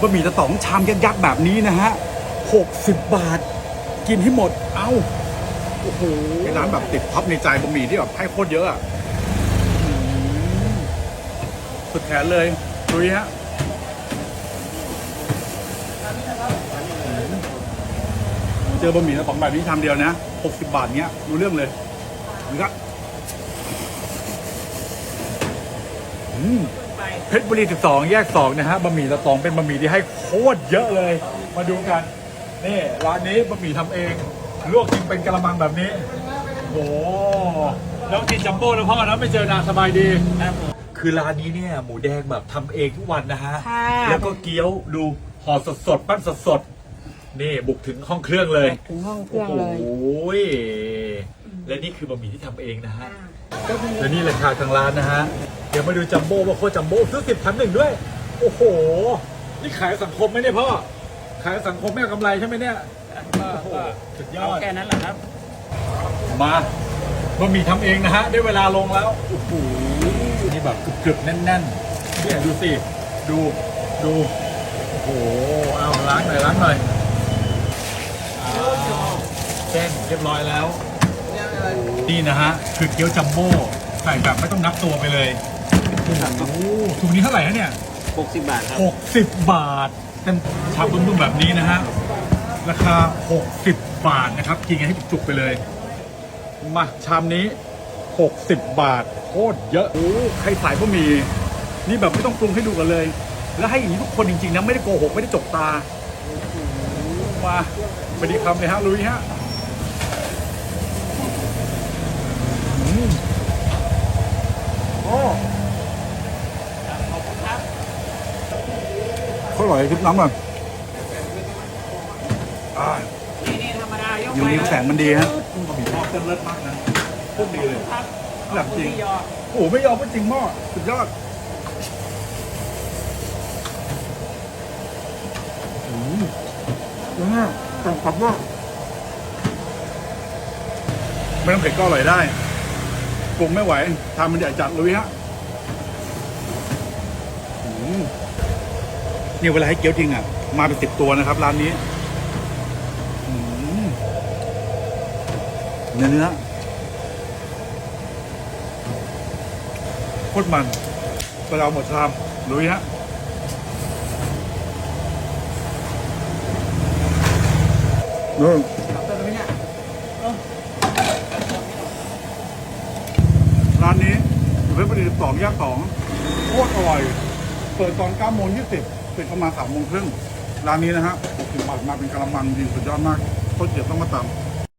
บะหมี่ตะต๋องชามยักษ์ๆแบบนี้นะฮะ60 บาท กินให้หมด เอ้า โอ้โหเป็นร้านแบบติดท็อปในใจบะหมี่ที่แบบให้โคตรเยอะอะอืมสุดแขนเลยดูฮะเจอบะหมี่ตะต๋องแบบนี้ชามเดียวนะ 60 บาทเนี้ยรู้เรื่องเลยนี่ครับอืม เพชรบุรี 12 แยก 2 นะฮะบะหมี่ตะตองเป็นบะหมี่ที่ให้โคตรเยอะเลย มาดูกัน นี่ร้านนี้บะหมี่ทำเอง ลวกกินเป็นกระมังแบบนี้ โอ้โหแล้วกินจัมโบ้นะพ่อนะไม่เจอนานสบายดีคือร้านนี้เนี่ยหมูแดงแบบทำเองทุกวันนะฮะค่ะแล้วก็เกี๊ยวดูห่อสดสดๆปั้นสดสดๆนี่บุกถึงห้องเครื่องเลย ถึงห้องเครื่องเลย โอ้ย และนี่คือบะหมี่ที่ทำเองนะฮะ และนี่ราคาทางร้านนะฮะ เดี๋ยวมาดูจัมโบ้ว่าโคตรจัมโบ้ซื้อสิบพันหนึ่งด้วย โอ้โห นี่ขายสังคมไหมเนี่ยพ่อ ขายสังคมไม่เอากำไรใช่ไหมเนี่ย ก็โอ้โหก็สุดยเอาอดแค่นั้นแหละครับ มาบะหมี่ทำเองนะฮะ ได้เวลาลงแล้วโอ้โหนี่แบบกรึบๆแน่นๆเนี่ยดูสิ ดูดู โอ้โห เอาล้างหน่อยล้างหน่อยอ่าเส้นเรียบร้อยแล้ว นี่นะฮะ คือเกี๊ยวจัมโบ้ใส่แบบไม่ต้องนับตัวไปเลยโอ้โหถุงนี้เท่าไหร่ฮะเนี่ย 60 บาทครับ 60 บาทเต็มชามบึ้มๆแบบนี้นะฮะ ราคา 60 บาทนะครับกินกันให้จุกๆไปเลย มาชามนี้ 60 บาทโคตรเยอะโอ้ใครสายบะหมี่นี่แบบไม่ต้องปรุงให้ดูกันเลย แล้วให้อย่างนี้ทุกคนจริงๆนะไม่ได้โกหกไม่ได้จกตาโอ้โหมาไปดีคำเลยฮะลุยฮะอืมโอ้ ขอบคุณครับ เขาอร่อยคลิปน้ำก่อนอ่านี่นี่ธรรมดายกอยู่ไปนี้เลยแสงมันดีฮะบะหมี่ทอดเส้นเลิศมากนะโคตรดีเลยครับแบบจริงขอณที่ยอโอ้โหไม่ยอมก็จริงหม้อสุดยอดอืมนะแต่งกับว่าไม่ต้องเผ็ดก็อร่อยได้ ปรุงไม่ไหวทำมันใหญ่จัดเลยฮะเนี่ยเวลาให้เกี๊ยวจริงอะ มาเป็นสิบตัวนะครับ ร้านนี้เนื้อเนื้อโคตรมันเราหมดชามลุยฮะนู่น ร้านนี้อยู่เพชรบุรีสองแยกสองโคตรอร่อย เปิดตอนเก้าโมงยี่สิบปิดประมาณสามโมงครึ่งร้านนี้นะฮะ60บบาทมาเป็นกะละมังดีสุดยอดมากโคตรเจียบต้องมาตำ